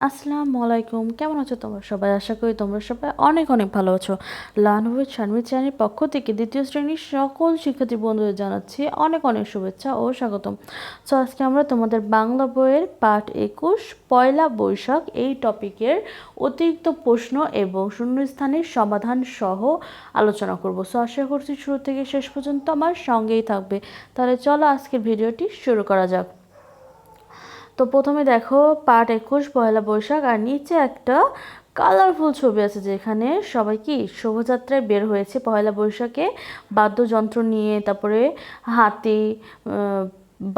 আসসালামু আলাইকুম কেমন আছো তোমরা সবাই? আশা করি তোমরা সবাই অনেক অনেক ভালো আছো। লানহুইজ শানভি চ্যানেলের পক্ষ থেকে দ্বিতীয় শ্রেণির সকল শিক্ষার্থী বন্ধুদের জানাচ্ছি অনেক অনেক শুভেচ্ছা ও স্বাগতম। সো আজকে আমরা তোমাদের বাংলা বইয়ের পাঠ একুশ, পয়লা বৈশাখ এই টপিকের অতিরিক্ত প্রশ্ন এবং শূন্যস্থানের সমাধান সহ আলোচনা করব। সো আশা করছি শুরু থেকে শেষ পর্যন্ত আমার সঙ্গেই থাকবে। তাহলে চলো আজকের ভিডিওটি শুরু করা যাক। তো প্রথমে দেখো পার্ট একুশ, পয়লা বৈশাখ, আর নিচে একটা কালারফুল ছবি আছে যেখানে সবাই কি শোভাযাত্রায় বের হয়েছে পয়লা বৈশাখে। বাদ্যযন্ত্র নিয়ে, তারপরে হাতি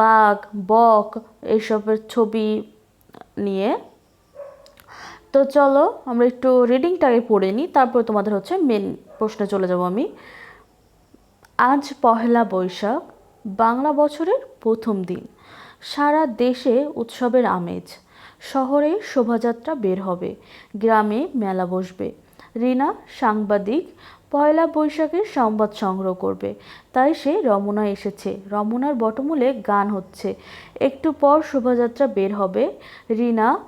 বাঘ, বক এইসবের ছবি নিয়ে। তো চলো আমরা একটু রিডিংটাকে পড়ে নিই, তারপর তোমাদের হচ্ছে মেন প্রশ্নে চলে যাব আমি। আজ পহেলা বৈশাখ, বাংলা বছরের প্রথম দিন। সারা দেশে উৎসবের আমেজ। শহরে শোভাযাত্রা বের হবে, গ্রামে মেলা বসবে। রিনা সাংবাদিক, পয়লা বৈশাখের সংবাদ সংগ্রহ করবে। তাই সে রমনা এসেছে। রমনার বটমূলে গান হচ্ছে। একটু পর শোভাযাত্রা বের হবে। রিনা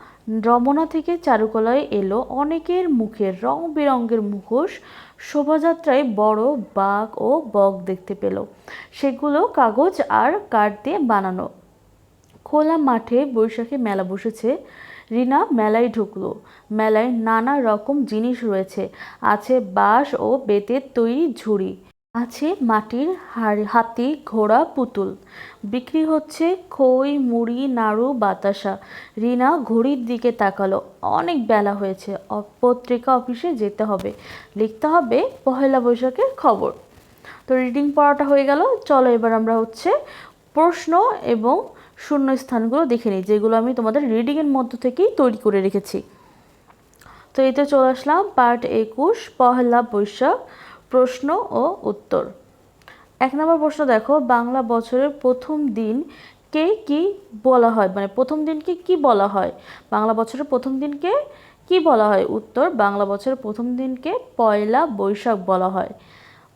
রমনা থেকে চারুকলায় এলো অনেকের মুখের রং বেরঙের মুখোশ। শোভাযাত্রায় বড় বাঘ ও বক দেখতে পেল। সেগুলো কাগজ আর কাঠ দিয়ে বানানো। খোলা মাঠে বৈশাখী মেলা বসেছে। রিনা মেলায় ঢুকলো। মেলায় নানা রকম জিনিস রয়েছে। আছে বাঁশ ও বেতের তৈরি ঝুড়ি। আছে মাটির হাড়ি- হাতি, ঘোড়া, পুতুল। বিক্রি হচ্ছে খই, মুড়ি, নাড়ু, বাতাসা। রিনা ঘড়ির দিকে তাকালো। অনেক বেলা হয়েছে। পত্রিকা অফিসে যেতে হবে। লিখতে হবে পহেলা বৈশাখের খবর। তো রিডিং পড়াটা হয়ে গেল। চলো এবার আমরা হচ্ছে প্রশ্ন এবং শূন্য স্থানগুলো দেখে নিই, যেগুলো আমি তোমাদের রিডিংয়ের মধ্য থেকেই তৈরি করে রেখেছি। তো এতে চলে আসলাম পার্ট একুশ, পহেলা বৈশাখ, প্রশ্ন ও উত্তর। এক নম্বর প্রশ্ন দেখো, বাংলা বছরের প্রথম দিন কে কি বলা হয়? মানে প্রথম দিনকে কি বলা হয়? বাংলা বছরের প্রথম দিনকে কি বলা হয়? উত্তর, বাংলা বছরের প্রথম দিনকে পয়লা বৈশাখ বলা হয়।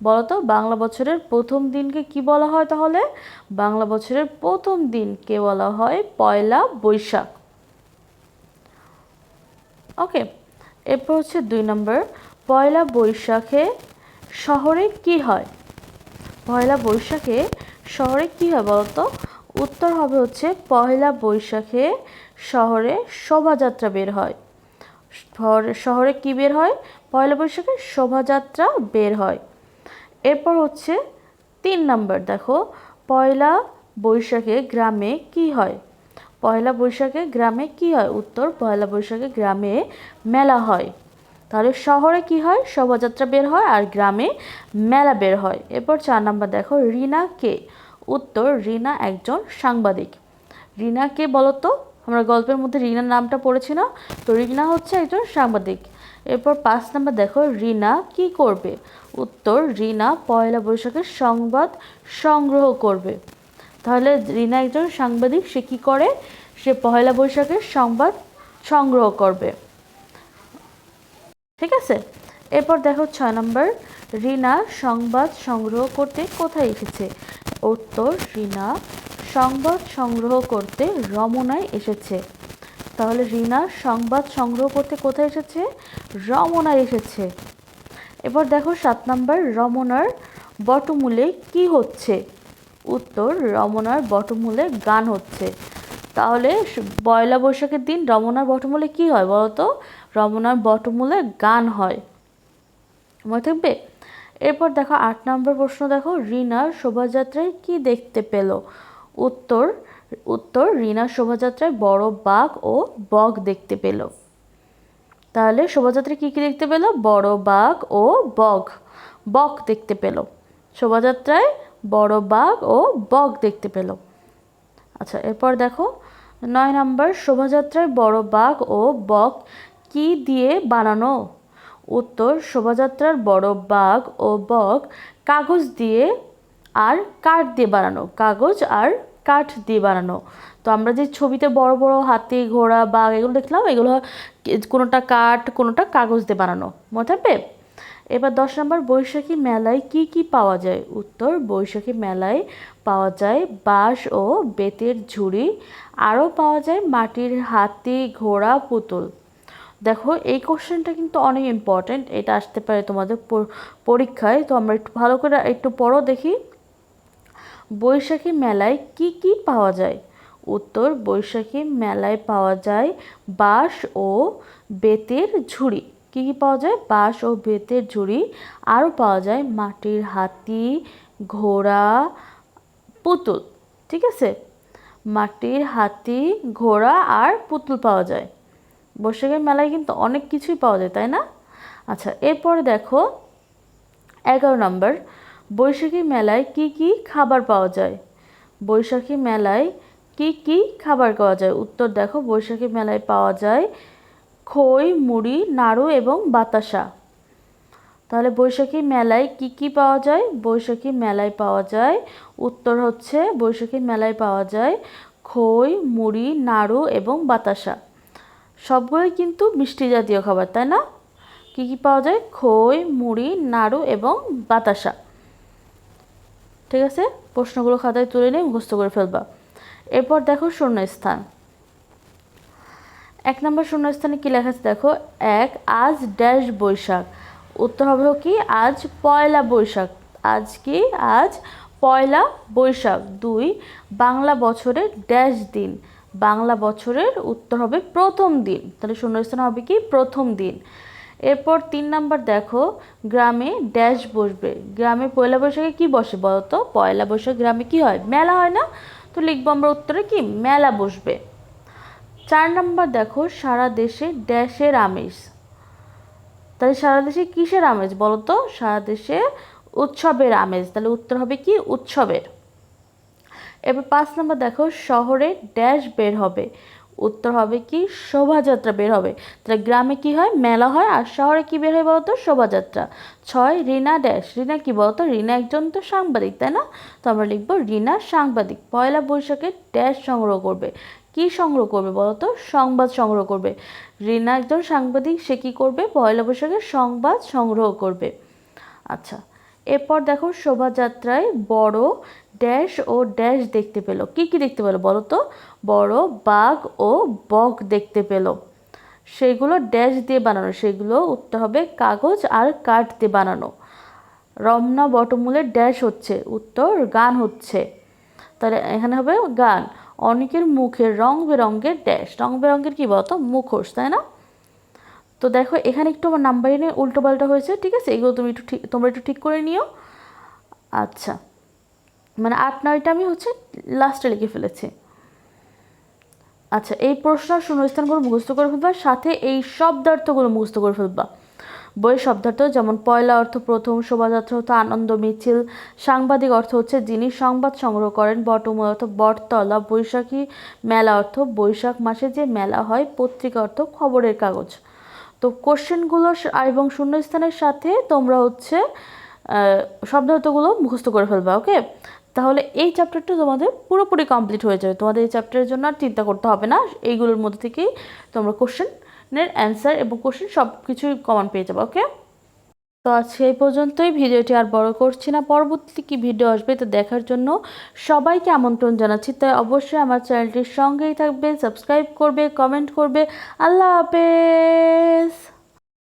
বলতো, বাংলা বছরের প্রথম দিনকে কি বলা হয় তাহলে? বাংলা বছরের প্রথম দিনকে বলা হয় পয়লা বৈশাখ। ওকে, এরপর হচ্ছে দুই নম্বর। পয়লা বৈশাখে শহরে কি হয়? পয়লা বৈশাখে শহরে কি হয় বলতো? উত্তর হবে হচ্ছে পয়লা বৈশাখে শহরে শোভাযাত্রা বের হয়। শহরে- কি বের হয়? পয়লা বৈশাখে শোভাযাত্রা বের হয়। এরপর হচ্ছে তিন নাম্বার, দেখো, পয়লা বৈশাখে গ্রামে কি হয়? পয়লা বৈশাখে গ্রামে কি হয়? উত্তর, পয়লা বৈশাখে গ্রামে মেলা হয়। তাহলে শহরে কি হয়? শোভাযাত্রা বের হয় আর গ্রামে মেলা বের হয়। এরপর চার নাম্বার, দেখো, রিনা কে? উত্তর, রিনা একজন সাংবাদিক। রিনা কে বলতো? আমরা গল্পের মধ্যে রিনার নামটা পড়েছি না। তো রিনা হচ্ছে একজন সাংবাদিক। এরপর পাঁচ নাম্বার দেখো, রিনা কি করবে? উত্তর, রিনা পয়লা বৈশাখের সংবাদ সংগ্রহ করবে। তাহলে রিনা একজন সাংবাদিক, সে কী করে? সে পয়লা বৈশাখের সংবাদ সংগ্রহ করবে। ঠিক আছে? এরপর দেখো ছয় নম্বর, রিনা সংবাদ সংগ্রহ করতে কোথায় এসেছে? উত্তর, রিনা সংবাদ সংগ্রহ করতে রমনায় এসেছে। তাহলে রিনা, সংবাদ সংগ্রহ করতে কোথায় এসেছে? রমনায় এসেছে। এবার দেখো সাত নম্বর, রমনার বটমূলে কি হচ্ছে? উত্তর, রমনার বটমূলে গান হচ্ছে। তাহলে পয়লা বৈশাখের দিন রমনার বটমূলে কি হয় বলতো রমনার বটমূলে গান হয়। মনে থাকবে? এরপর দেখো আট নম্বর প্রশ্ন দেখো, রিনার শোভাযাত্রায় কি দেখতে পেল? উত্তর উত্তর, রিনা শোভাযাত্রায় বড় বাঘ ও বক দেখতে পেল। তাহলে শোভাযাত্রায় কী কী দেখতে পেল? বড় বাঘ ও বক বক দেখতে পেল। শোভাযাত্রায় বড় বাঘ ও বক দেখতে পেল। আচ্ছা এরপর দেখো, নয় নম্বর, শোভাযাত্রায় বড় বাঘ ও বক কি দিয়ে বানানো? উত্তর, শোভাযাত্রার বড় বাঘ ও বক কাগজ দিয়ে আর কাঠ দিয়ে বানানো। কাগজ আর কাঠ দিয়ে বানানো। তো আমরা যে ছবিতে বড় বড় হাতি, ঘোড়া, বাঘ এগুলো দেখলাম, এগুলো কোনোটা কাঠ, কোনোটা কাগজ দিয়ে বানানো। মনে থাকবে? এবার দশ নম্বর, বৈশাখী মেলায় কি কি পাওয়া যায়? উত্তর, বৈশাখী মেলায় পাওয়া যায় বাঁশ ও বেতের ঝুড়ি, আরও পাওয়া যায় মাটির হাতি, ঘোড়া, পুতুল। দেখো, এই কোশ্চেনটা কিন্তু অনেক ইম্পর্ট্যান্ট এটা আসতে পারে তোমাদের পরীক্ষায়, তো আমরা একটু ভালো করে একটু পরও দেখি। বৈশাখী মেলায় কি কি পাওয়া যায়? উত্তর, বৈশাখী মেলায় পাওয়া যায় বাঁশ ও বেতের ঝুড়ি। কি কি পাওয়া যায়? বাঁশ ও বেতের ঝুড়ি। আরও পাওয়া যায় মাটির হাতি, ঘোড়া, পুতুল। ঠিক আছে? মাটির হাতি, ঘোড়া আর পুতুল পাওয়া যায়। বৈশাখী মেলায় কিন্তু অনেক কিছুই পাওয়া যায়, তাই না? আচ্ছা এরপরে দেখো এগারো নম্বর। বৈশাখী মেলায় কি কি খাবার পাওয়া যায়? বৈশাখী মেলায় কি কি খাবার পাওয়া যায়? উত্তর দেখো, বৈশাখী মেলায় পাওয়া যায় খই, মুড়ি, নাড়ু এবং বাতাসা। তাহলে বৈশাখী মেলায় কি কি পাওয়া যায়? বৈশাখী মেলায় পাওয়া যায়, উত্তর হচ্ছে বৈশাখী মেলায় পাওয়া যায় খই, মুড়ি, নাড়ু এবং বাতাসা। সবগুলোই কিন্তু মিষ্টি জাতীয় খাবার, তাই না? কি কি পাওয়া যায়? খই, মুড়ি, নাড়ু এবং বাতাসা। ঠিক আছে? প্রশ্নগুলো খাতায় তুলে নিয়ে মুখস্থ করে ফেলবা। এরপর দেখো শূন্যস্থান। এক নম্বর শূন্যস্থানে কি লেখা আছে দেখো? এক, আজ ড্যাশ বৈশাখ। উত্তর হবে কি? আজ পয়লা বৈশাখ। আজ কি? আজ পয়লা বৈশাখ। দুই, বাংলা বছরের ড্যাশ দিন। বাংলা বছরের উত্তর হবে প্রথম দিন। তাহলে শূন্যস্থান হবে কি? প্রথম দিন। এরপর তিন নাম্বার দেখো, গ্রামে ড্যাশ বসবে। গ্রামে পয়লা বৈশাখে কি বসে বলো তো পয়লা বৈশাখ গ্রামে কি হয়? মেলা হয় না? তো লিখব আমরা উত্তরে কি? মেলা বসবে। চার নাম্বার দেখো, সারা দেশে ড্যাশের আমেজ। তাহলে সারা দেশে কিসের আমেজ বলো তো সারা দেশে উৎসবের আমেজ। তাহলে উত্তর হবে কি? উৎসবের। এবার পাঁচ নাম্বার দেখো, শহরে ড্যাশ বের হবে। উত্তর হবে কি? শোভাযাত্রা বের হবে। তাহলে গ্রামে কি হয়? মেলা হয়। আর শহরে কি বের হয় বলতো? শোভাযাত্রা। ছয়, রিনা ড্যাশ। রিনা কি বলতো? রিনা একজন তো সাংবাদিক, তাই না? তো আমরা লিখব রিনা সাংবাদিক। পয়লা বৈশাখে ড্যাশ সংগ্রহ করবে। কি সংগ্রহ করবে বলতো? সংবাদ সংগ্রহ করবে। রিনা একজন সাংবাদিক, সে কি করবে? পয়লা বৈশাখে সংবাদ সংগ্রহ করবে। আচ্ছা এরপর দেখো শোভাযাত্রায় বড় ড্যাশ ও ড্যাশ দেখতে পেল। কি কি দেখতে পেল বলো তো? বড় বাঘ ও বক দেখতে পেল। সেগুলো ড্যাশ দিয়ে বানানো সেগুলো উত্তর হবে কাগজ আর কাঠ দিয়ে বানানো। রমনা বটমূলের ড্যাশ হচ্ছে, উত্তর গান হচ্ছে। তাহলে এখানে হবে গান। অনেকের মুখের রং বেরঙের ড্যাশ। রং বেরঙের কী বলতো? মুখোশ, তাই না? তো দেখো, এখানে একটু আমার নাম্বারিংয়ে উল্টো পাল্টা হয়েছে, ঠিক আছে? এগুলো তুমি একটু ঠিক, তোমরা একটু ঠিক করে নিও। আচ্ছা। মানে আট নয়টা আমি হচ্ছে লাস্টে লিখে ফেলেছি। আচ্ছা এই প্রশ্ন শূন্যস্থানগুলো মুখস্থ করে ফেলবা, সাথে এই শব্দার্থগুলো মুখস্থ করে ফেলবা। বইয়ের শব্দার্থ যেমন পয়লা অর্থ প্রথম, শোভাযাত্রা অর্থ আনন্দ, মিছিল, সাংবাদিক অর্থ হচ্ছে যিনি সংবাদ সংগ্রহ করেন, বটমূল অর্থ বটতলা, বৈশাখী মেলা অর্থ বৈশাখ মাসে যে মেলা হয়, পত্রিকা অর্থ খবরের কাগজ। তো কোশ্চেনগুলো এবং শূন্যস্থানের সাথে তোমরা হচ্ছে শব্দগুলো শব্দার্থগুলো মুখস্থ করে ফেলবা ওকে তাহলে এই চ্যাপ্টারটা তোমাদের পুরোপুরি কমপ্লিট হয়ে যাবে। তোমাদের এই চ্যাপ্টারের জন্য আর চিন্তা করতে হবে না। এইগুলোর মধ্যে থেকেই তোমরা কোশ্চেনের অ্যান্সার এবং কোশ্চেন সব কিছুই কমন পেয়ে যাবে ওকে তো আজকে এই পর্যন্তই। ভিডিওটি আর বড় করছি না। পরবর্তীতে কি ভিডিও আসবে তা দেখার জন্য সবাইকে আমন্ত্রণ জানাচ্ছি। তাই অবশ্যই আমার চ্যানেলটির সঙ্গেই থাকবে সাবস্ক্রাইব করবে, কমেন্ট করবে। আল্লাহ হাফেজ!